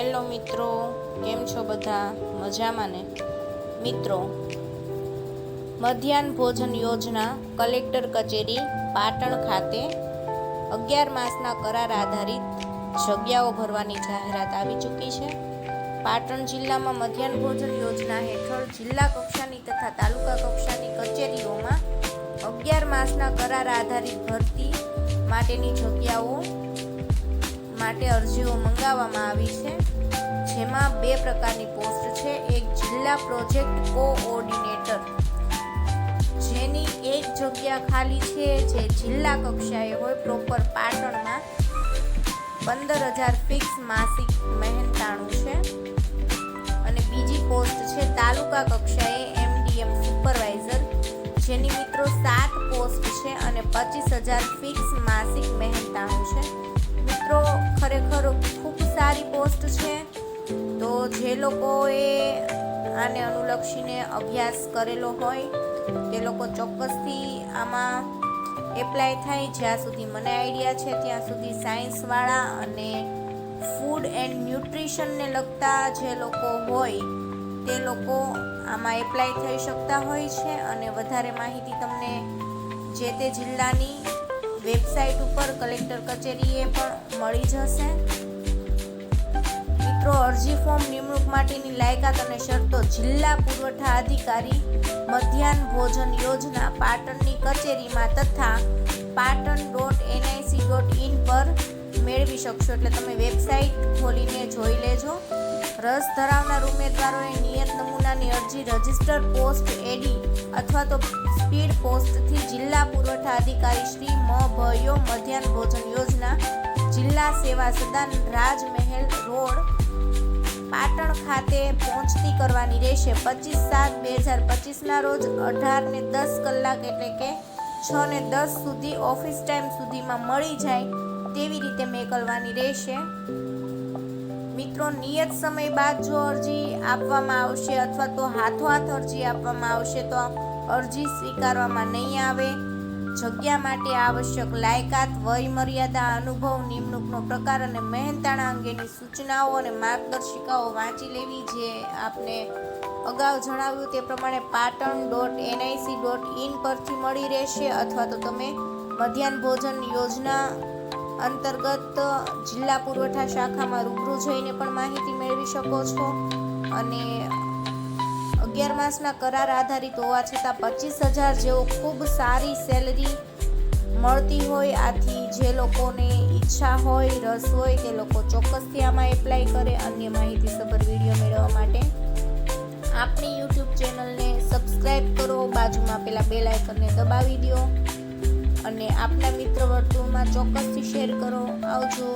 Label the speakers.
Speaker 1: Hello મિત્રો, કેમ છો બધા? મજામાં ને? મિત્રો, મધ્યાહન ભોજન યોજના કલેક્ટર કચેરી પાટણ ખાતે અગિયાર માસના કરાર આધારિત જગ્યાઓ ભરવાની જાહેરાત આવી ચૂકી છે. પાટણ જિલ્લામાં મધ્યાહન ભોજન યોજના હેઠળ જિલ્લા કક્ષાની તથા તાલુકા કક્ષાની કચેરીઓમાં અગિયાર માસના કરાર આધારિત ભરતી માટેની જગ્યાઓ માટે અરજીઓ મંગાવવામાં આવી છે, જેમાં બે પ્રકારની પોસ્ટ છે. એક જિલ્લા પ્રોજેક્ટ કોઓર્ડિનેટર, જેની એક જગ્યા ખાલી છે જે જિલ્લા કક્ષાએ હોય પ્રોપર પાટણમાં. પંદર હજાર ફિક્સ માસિક મહેનતાણું છે. અને બીજી પોસ્ટ છે તાલુકા કક્ષાએ એમડીએમ સુપરવાઇઝર, જેની મિત્રો સાત પોસ્ટ છે અને પચીસ હજાર ફિક્સ માસિક મહેનતાણું છે. મિત્રો, ખરેખર ખૂબ સારી પોસ્ટ છે. તો જે લોકોએ આને અનુલક્ષીને અભ્યાસ કરેલો હોય, તે લોકો ચોક્કસથી આમાં એપ્લાય થાય. જ્યાં સુધી મને આઈડિયા છે, ત્યાં સુધી સાયન્સવાળા અને ફૂડ એન્ડ ન્યુટ્રિશનને લગતા જે લોકો હોય, તે લોકો આમાં એપ્લાય થઈ શકતા હોય છે. અને વધારે માહિતી તમને જે તે જિલ્લાની વેબસાઇટ ઉપર કલેક્ટર કચેરીએ પણ મળી જશે. મિત્રો, અરજી ફોર્મ નિમણૂક માટેની લાયકાત અને શરતો જિલ્લા પુરવઠા અધિકારી મધ્યાહન ભોજન યોજના પાટણની કચેરીમાં તથા Patan dot NIC dot in પર મેળવી શકશો. એટલે તમે વેબસાઇટ ખોલીને જોઈ લેજો. રસ ધરાવનાર ઉમેદવારોએ નિયત નમૂનાની અરજી રજિસ્ટર પોસ્ટ એડી અથવા તો સ્પીડ પોસ્ટથી જિલ્લા પુરવઠા અધિકારી શ્રી મ. ભયો મધ્યાહન ભોજન યોજના, જિલ્લા સેવા સદન, રાજમહેલ રોડ, પાટણ ખાતે પહોંચતી કરવાની રહેશે. પચીસ સાત બે હજાર પચીસના રોજ અઢાર ને દસ કલાક એટલે કે છ ને દસ સુધી ઓફિસ ટાઈમ સુધીમાં મળી જાય તેવી રીતે મેકલવાની રહેશે. મિત્રો, નિયત સમય બાદ જો અરજી આપવામાં આવશે અથવા તો હાથોહાથ અરજી આપવામાં આવશે, તો અરજી સ્વીકારવામાં નહીં આવે. જગ્યા માટે આવશ્યક લાયકાત વય મર્યાદા અનુભવ, નિમણૂકનો પ્રકાર અને મહેનતાણા અંગેની સૂચનાઓ અને માર્ગદર્શિકાઓ વાંચી લેવી જે આપને અગાઉ જણાવ્યું તે પ્રમાણે Patan dot NIC dot in પરથી મળી રહેશે અથવા તો તમે મધ્યાહન ભોજન યોજના અંતર્ગત જિલ્લા પુરવઠા શાખામાં રૂબરૂ જઈને પણ માહિતી મેળવી શકો છો. અને અગિયાર માસના કરાર આધારિત હોવા છતાં પચીસ હજાર જેવો ખૂબ સારી સેલરી મળતી હોય, આથી જે લોકોને ઈચ્છા હોય, રસ હોય, તે લોકો ચોક્કસથી આમાં એપ્લાય કરે અન્ય માહિતી સભર વીડિયો મેળવવા માટે. આપણી યુટ્યુબ ચેનલને સબસ્ક્રાઈબ કરો, બાજુમાં પેલા બેલ આઇકનને દબાવી દો. અને આપના મિત્ર વર્તુળમાં ચોક્કસથી શેર કરો. આવજો.